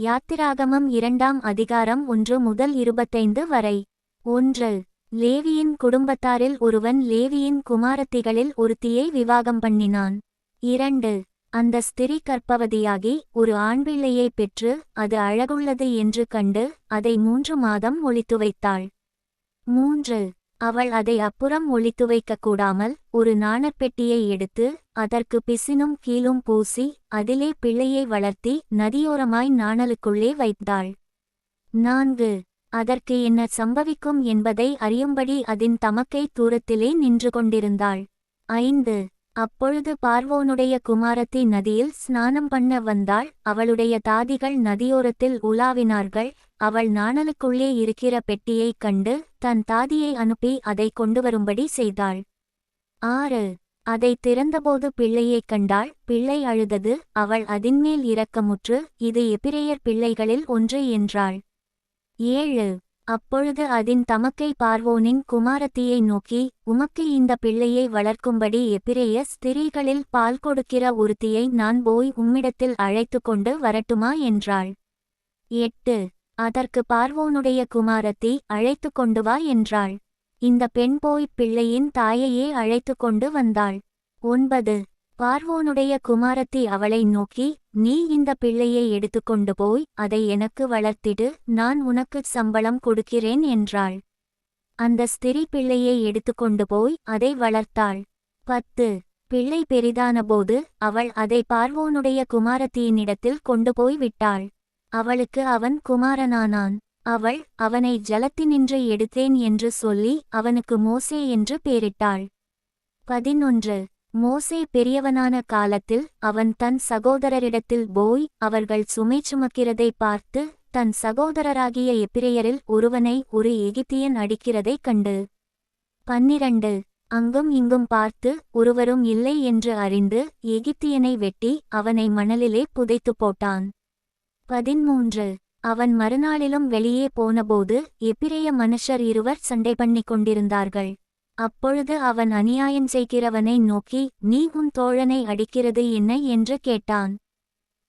யாத்திராகமம் இரண்டாம் அதிகாரம் ஒன்று முதல் இருபத்தைந்து வரை. ஒன்று. லேவியின் குடும்பத்தாரில் ஒருவன் லேவியின் குமாரத்திகளில் ஒருத்தியை விவாகம் பண்ணினான். இரண்டு. அந்த ஸ்திரீ கற்பவதியாகி ஒரு ஆண்பிள்ளையை பெற்று அது அழகுள்ளது என்று கண்டு அதை மூன்று மாதம் ஒளித்து வைத்தாள். மூன்று. அவள் அதை அப்புறம் ஒளித்து வைக்கக் கூடாமல் ஒரு நாணற்பெட்டியை எடுத்து அதற்கு பிசினும் கீழும் பூசி அதிலே பிள்ளையை வளர்த்தி நதியோரமாய் நாணலுக்குள்ளே வைத்தாள். நான்கு. அதற்கு என்ன சம்பவிக்கும் என்பதை அறியும்படி அதன் தமக்கை தூரத்திலே நின்று கொண்டிருந்தாள். ஐந்து. அப்பொழுது பார்வோனுடைய குமாரத்தி நதியில் ஸ்நானம் பண்ண வந்தாள். அவளுடைய தாதிகள் நதியோரத்தில் உலாவினார்கள். அவள் நாணலுக்குள்ளே இருக்கிற பெட்டியைக் கண்டு தன் தாதியை அனுப்பி அதை கொண்டு வரும்படி செய்தாள். ஆறு. அதை திறந்தபோது பிள்ளையைக் கண்டாள். பிள்ளை அழுதது. அவள் அதின்மேல் இரக்கமுற்று இது எபிரேயர் பிள்ளைகளில் ஒன்று என்றாள். ஏழு. அப்பொழுது அதின் தமக்கை பார்வோனின் குமாரத்தியை நோக்கி உமக்கு இந்த பிள்ளையை வளர்க்கும்படி எபிரேய ஸ்திரீகளில் பால் கொடுக்கிற ஒருத்தியை நான் போய் உம்மிடத்தில் அழைத்து கொண்டு வரட்டுமா? என்றாள். எட்டு. அதற்கு பார்வோனுடைய குமாரத்தி அழைத்து கொண்டு வா என்றாள். இந்த பெண் போய் பிள்ளையின் தாயையே அழைத்து கொண்டு வந்தாள். ஒன்பது. பார்வோனுடைய குமாரத்தி அவளை நோக்கி நீ இந்த பிள்ளையை எடுத்துக்கொண்டு போய் அதை எனக்கு வளர்த்திடு நான் உனக்குச் சம்பளம் கொடுக்கிறேன் என்றாள். அந்த ஸ்திரி பிள்ளையை எடுத்துக்கொண்டு போய் அதை வளர்த்தாள். பத்து. பிள்ளை பெரிதானபோது அவள் அதை பார்வோனுடைய குமாரத்தியினிடத்தில் கொண்டு போய் விட்டாள். அவளுக்கு அவன் குமாரனானான். அவள் அவனை ஜலத்தினின்று எடுத்தேன் என்று சொல்லி அவனுக்கு மோசே என்று பேரிட்டாள். பதினொன்று. மோசே பெரியவனான காலத்தில் அவன் தன் சகோதரரிடத்தில் போய் அவர்கள் சுமை சுமக்கிறதை பார்த்து தன் சகோதரராகிய எப்பிரையரில் ஒருவனை ஒரு எகிப்தியன் அடிக்கிறதைக் கண்டு. பன்னிரண்டு. அங்கும் இங்கும் பார்த்து ஒருவரும் இல்லை என்று அறிந்து எகிப்தியனை வெட்டி அவனை மணலிலே புதைத்துப் போட்டான். பதிமூன்று அவன் மறுநாளிலும் வெளியே போனபோது எப்பிரைய மனுஷர் இருவர் சண்டை பண்ணிக் கொண்டிருந்தார்கள். அப்பொழுது அவன் அநியாயம் செய்கிறவனை நோக்கி நீ உன் தோழனை அடிக்கிறது என்ன? என்று கேட்டான்.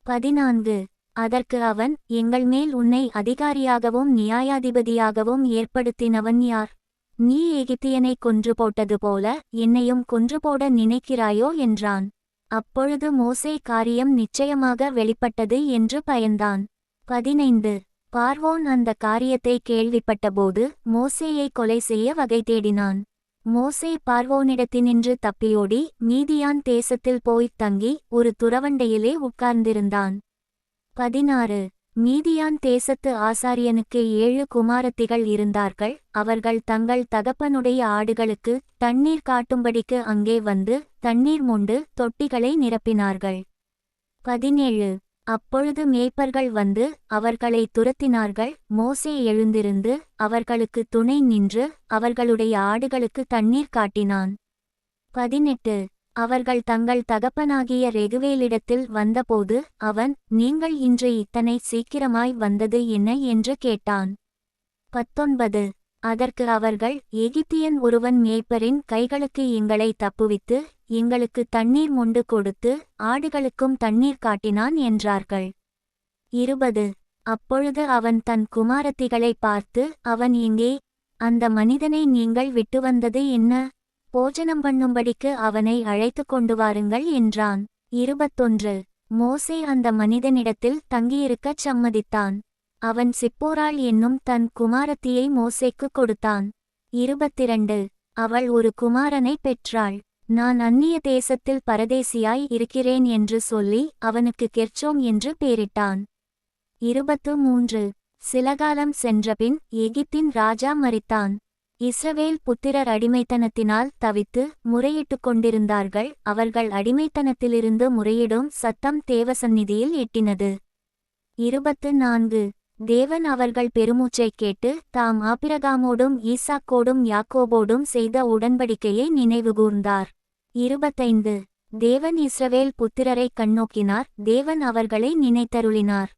பதினான்கு. அதற்கு அவன் எங்கள் மேல் உன்னை அதிகாரியாகவும் நியாயாதிபதியாகவும் ஏற்படுத்தினவன் யார்? நீ எகிப்தியனை கொன்று போட்டது போல என்னையும் கொன்று போட நினைக்கிறாயோ? என்றான். அப்பொழுது மோசே காரியம் நிச்சயமாக வெளிப்பட்டது என்று பயந்தான். பதினைந்து. பார்வோன் அந்த காரியத்தை கேள்விப்பட்டபோது மோசேயை கொலை செய்ய வகை தேடினான். மோசே பார்வோனிடத்தினின்று தப்பியோடி மீதியான் தேசத்தில் போய்த் தங்கி ஒரு துறவண்டையிலே உட்கார்ந்திருந்தான். பதினாறு. மீதியான் தேசத்து ஆசாரியனுக்கு ஏழு குமாரத்திகள் இருந்தார்கள். அவர்கள் தங்கள் தகப்பனுடைய ஆடுகளுக்கு தண்ணீர் காட்டும்படிக்கு அங்கே வந்து தண்ணீர் மொண்டு தொட்டிகளை நிரப்பினார்கள். பதினேழு. அப்பொழுது மேய்ப்பர்கள் வந்து அவர்களை துரத்தினார்கள். மோசே எழுந்திருந்து அவர்களுக்கு துணை நின்று அவர்களுடைய ஆடுகளுக்கு தண்ணீர் காட்டினான். பதினெட்டு. அவர்கள் தங்கள் தகப்பனாகிய ரெகுவேலிடத்தில் வந்தபோது அவன் நீங்கள் இன்று இத்தனை சீக்கிரமாய் வந்தது என்ன? என்று கேட்டான். பத்தொன்பது. அதற்கு அவர்கள் எகிப்தியன் ஒருவன் மேய்ப்பரின் கைகளுக்கு எங்களை தப்புவித்து எங்களுக்கு தண்ணீர் மொண்டு கொடுத்து ஆடுகளுக்கும் தண்ணீர் காட்டினான் என்றார்கள். இருபது. அப்பொழுது அவன் தன் குமாரத்திகளை பார்த்து அவன் இங்கே அந்த மனிதனை நீங்கள் விட்டு வந்தது என்ன? போஜனம் பண்ணும்படிக்கு அவனை அழைத்து கொண்டு வாருங்கள் என்றான். இருபத்தொன்று. மோசே அந்த மனிதனிடத்தில் தங்கியிருக்கச் சம்மதித்தான். அவன் சிப்போராள் என்னும் தன் குமாரத்தியை மோசேக்கு கொடுத்தான். இருபத்திரண்டு. அவள் ஒரு குமாரனை பெற்றாள். நான் அந்நிய தேசத்தில் பரதேசியாய் இருக்கிறேன் என்று சொல்லி அவனுக்கு கெர்ச்சோம் என்று பேரிட்டான். இருபத்து மூன்று. சிலகாலம் சென்றபின் எகிப்தின் ராஜா மறித்தான் இஸ்ரவேல் புத்திரர் அடிமைத்தனத்தினால் தவித்து முறையிட்டுக் கொண்டிருந்தார்கள் அவர்கள் அடிமைத்தனத்திலிருந்து முறையிடும் சத்தம் தேவசந்நிதியில் எட்டினது. இருபத்து நான்கு. தேவன் அவர்கள் பெருமூச்சைக் கேட்டு தாம் ஆபிரகாமோடும் ஈசாக்கோடும் யாக்கோபோடும் செய்த உடன்படிக்கையை நினைவுகூர்ந்தார். இருபத்தைந்து. தேவன் இஸ்ரவேல் புத்திரரை கண்ணோக்கினார் தேவன் அவர்களை நினைத்தருளினார்.